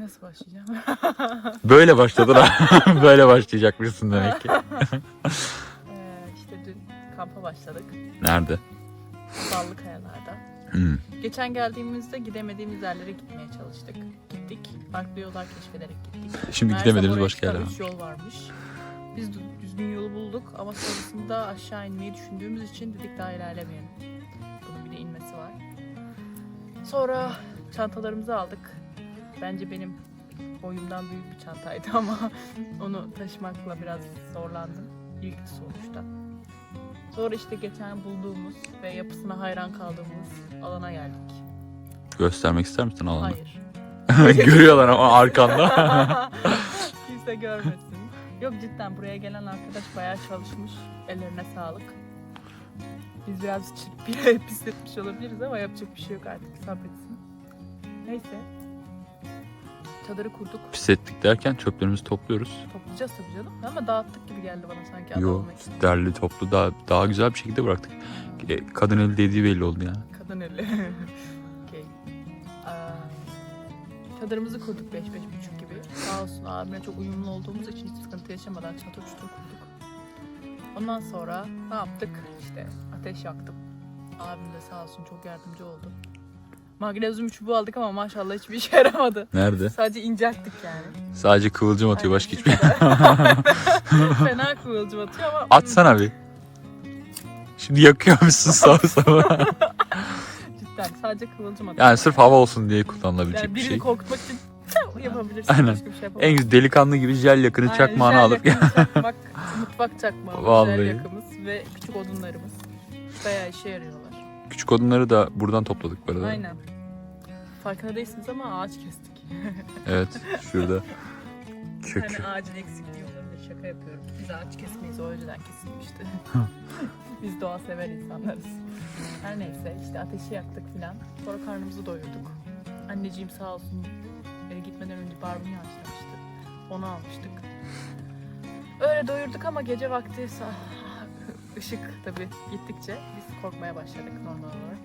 Nasıl başlayacağım? Böyle başladın ha. Böyle başlayacakmışsın demek ki. Ee, işte dün kampa başladık. Nerede? Ballı kayalarda. Hmm. Geçen geldiğimizde gidemediğimiz yerlere gitmeye çalıştık. Gittik. Farklı yollar keşfederek gittik. Şimdi gidemediğimiz başka yerler var. üç yol varmış. Biz dü- düzgün yolu bulduk ama sonrasında aşağı inmeyi düşündüğümüz için dedik daha ilerlemeyelim. Bunun bir de inmesi var. Sonra çantalarımızı aldık. Bence benim boyumdan büyük bir çantaydı ama onu taşımakla biraz zorlandım. İlk sonuçta. Sonra işte geçen bulduğumuz ve yapısına hayran kaldığımız alana geldik. Göstermek ister misin alanı? Hayır. Görüyorlar ama arkanda. Kimse görmesin. Yok cidden buraya gelen arkadaş bayağı çalışmış. Ellerine sağlık. Biz biraz çi- pisletmiş olabiliriz ama yapacak bir şey yok artık sabretsin. Neyse. Çadırı kurduk. Pis ettik derken çöplerimizi topluyoruz. Toplayacağız tabii canım. Ama dağıttık gibi geldi bana sanki adam Yo, olmak için. derli toplu daha daha güzel bir şekilde bıraktık. E, Kadın eli dediği belli oldu ya. Kadın eli. Okey. Aa, Çadırımızı kurduk 5-5.30 gibi. Sağ olsun abimle çok uyumlu olduğumuz için hiç sıkıntı yaşamadan çatır çutur kurduk. Ondan sonra ne yaptık? İşte ateş yaktım. Abim de sağ olsun çok yardımcı oldu. Magnezyum çubuğu aldık ama maşallah hiçbir işe yaramadı. Nerede? Sadece incelttik yani. Sadece kıvılcım atıyor başka hiçbir şey. Fena kıvılcım atıyor ama Atsana bir. Şimdi yakıyor musun sağa sağa? cidden sadece kıvılcım atıyor. Yani sırf hava olsun diye kullanılabilecek Yani bir birini şey. korkutmak için yapabilirsin. Aynen. Başka bir şey yapamazsın. En güzel delikanlı gibi jel yakını Aynen, çakmağını jel alıp yakımız, çakmak, mutfak çakmağı, Vallahi. jel yakımız ve küçük odunlarımız. Bayağı işe yarıyorlar. Küçük odunları da buradan topladık bu arada. Aynen. Farkında değilsiniz ama ağaç kestik. Evet şurada. Hani Kökü. ağacın eksikliği olabilir şaka yapıyorum. Biz ağaç kesmeyiz o yüzden kesilmişti. Biz doğa sever insanlarız. Her neyse işte ateşi yaktık filan. Sonra karnımızı doyurduk. Anneciğim sağ olsun eve gitmeden önce barbunya açmıştı. Onu almıştık. Öyle doyurduk ama gece vakti ışık tabii gittikçe biz korkmaya başladık normal olarak.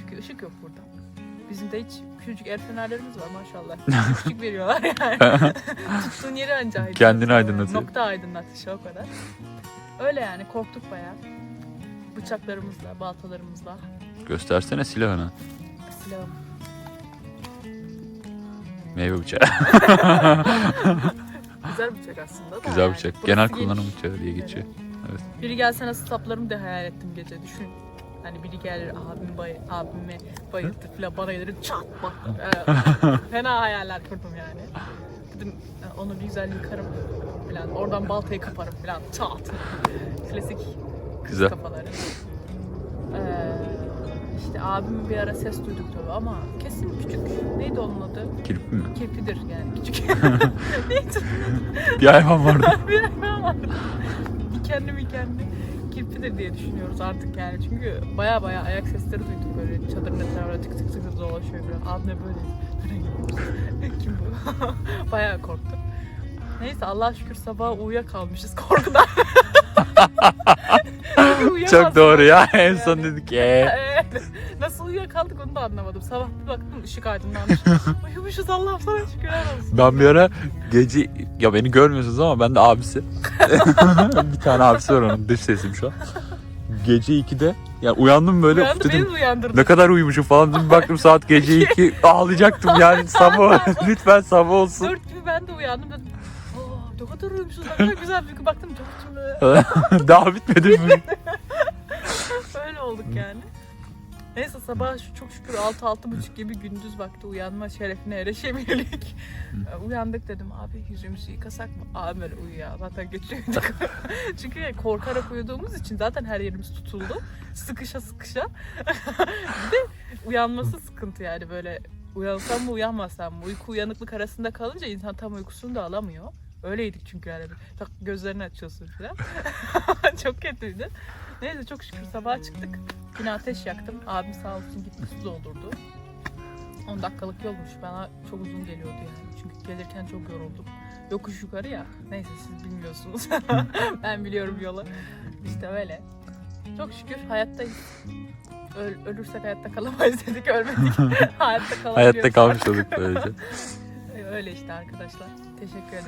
Çünkü ışık yok burada. Bizim de hiç küçücük el fenerlerimiz var maşallah. Küçük veriyorlar yani. Tuttuğun yeri anca aydınlatıyor. Kendini aydınlatıyor. Nokta aydınlatışı o kadar. Öyle yani korktuk bayağı. Bıçaklarımızla, baltalarımızla. Göstersene silahını. Silahım. Meyve bıçağı. Güzel bıçak aslında da. Güzel yani. bıçak. Genel kullanım bıçağı diye geçiyor. Biri gelse nasıl saplarım de hayal ettim gece düşün. Hani biri gelir abim bay, abime bayıldı falan bana gelir çat bak. Ee, fena hayaller kurdum yani. Dedim "E, onu bir güzel yıkarım falan. Oradan baltayı kaparım falan çat. Klasik kız Güzel. kafaları. Ee, işte abim bir ara ses duyduk tabii ama kesin küçük. Neydi onun adı? Kirpi mi? Kirpidir yani küçük. Neydi? Bir hayvan vardı. bir hayvan var. Dikenli mikenli kirpidir diye düşünüyoruz artık yani. Çünkü baya baya ayak sesleri duyduk böyle çadırın etrafında tık tık tık tık dolaşıyor biraz. Abime böyle nereye gidiyorsun? Kim bu? Bayağı korktuk. Neyse Allah şükür sabah uyuyakalmışız korkudan. Çok doğru ya. En son dedik ee. Evet. Nasıl uyuyakaldık onu da anlamadım. Sabah bir baktım ışık aydınlanmış. Uyumuşuz Allah'ım sana şükürler olsun. Ben bir ara gece ya beni görmüyorsunuz ama ben de abisi. bir tane abisi var onun dış sesim şu an. Gece 2'de ya uyandım böyle Uyandı dedim uyandırdı. ne kadar uyumuşum falan dedim baktım saat gece 2 ağlayacaktım yani sabah lütfen sabah olsun. Dört gibi ben de uyandım dedim. Ne kadar uyumuşuz ne kadar güzel bir. Baktım dört gibi. Daha bitmedi mi? Öyle olduk yani. Neyse sabah şu çok şükür 6-6.30 gibi gündüz vakti uyanma şerefine erişemeyelik. Uyandık dedim abi yüzümüzü yıkasak mı? Abi böyle uyu ya zaten geçiyorduk. Çünkü korkarak uyuduğumuz için zaten her yerimiz tutuldu. Sıkışa sıkışa. bir de uyanması sıkıntı yani böyle uyansam mı uyanmasam mı? Uyku uyanıklık arasında kalınca insan tam uykusunu da alamıyor. Öyleydik çünkü yani. Tak gözlerini açıyorsun falan. çok kötüydü. Neyse çok şükür sabah çıktık. Yine ateş yaktım. Abim sağ olsun gitti su doldurdu. 10 dakikalık yolmuş. Bana çok uzun geliyordu yani. Çünkü gelirken çok yoruldum. Yokuş yukarı ya. Neyse siz bilmiyorsunuz. ben biliyorum yolu. İşte öyle. Çok şükür hayattayız. Öl- ölürsek hayatta kalamayız dedik ölmedik. hayatta kalabiliyoruz. Hayatta kalmış olduk böylece. Öyle işte arkadaşlar. Teşekkür ederim.